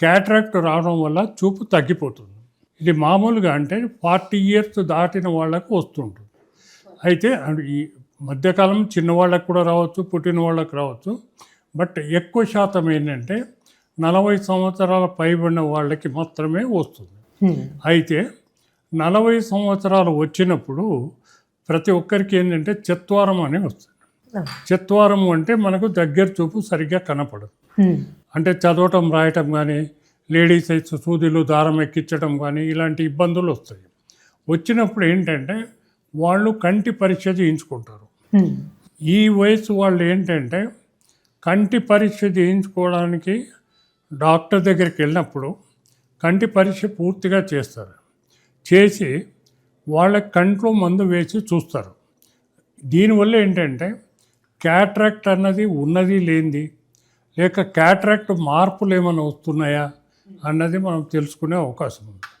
Cataract రావడం వల్ల చూపు తగ్గిపోతుంది. ఇది మామూలుగా అంటే ఫార్టీ ఇయర్స్ దాటిన వాళ్ళకు వస్తుంటుంది. అయితే ఈ మధ్యకాలం చిన్నవాళ్ళకు కూడా రావచ్చు పుట్టిన వాళ్ళకు రావచ్చు. బట్ ఎక్కువ శాతం ఏంటంటే నలభై సంవత్సరాల పైబడిన వాళ్ళకి మాత్రమే వస్తుంది. అయితే నలభై సంవత్సరాలు వచ్చినప్పుడు ప్రతి ఒక్కరికి ఏంటంటే చిత్వారం అని వస్తుంది. చిత్వారం అంటే మనకు దగ్గర చూపు సరిగ్గా కనపడదు. అంటే చదవటం రాయటం కానీ లేడీస్ అయితే సూదిలు దారం ఎక్కించడం కానీ ఇలాంటి ఇబ్బందులు వస్తాయి. వచ్చినప్పుడు ఏంటంటే వాళ్ళు కంటి పరీక్ష చేయించుకుంటారు. ఈ వయసు వాళ్ళు ఏంటంటే కంటి పరీక్ష చేయించుకోవడానికి డాక్టర్ దగ్గరికి వెళ్ళినప్పుడు కంటి పరీక్ష పూర్తిగా చేస్తారు. చేసి వాళ్ళ కంట్లో మందు వేసి చూస్తారు. దీనివల్ల ఏంటంటే క్యాట్రాక్ట్ అన్నది ఉన్నది లేనిది లేక క్యాట్రాక్ట్ మార్పులు ఏమైనా వస్తున్నాయా అన్నది మనం తెలుసుకునే అవకాశం ఉంది.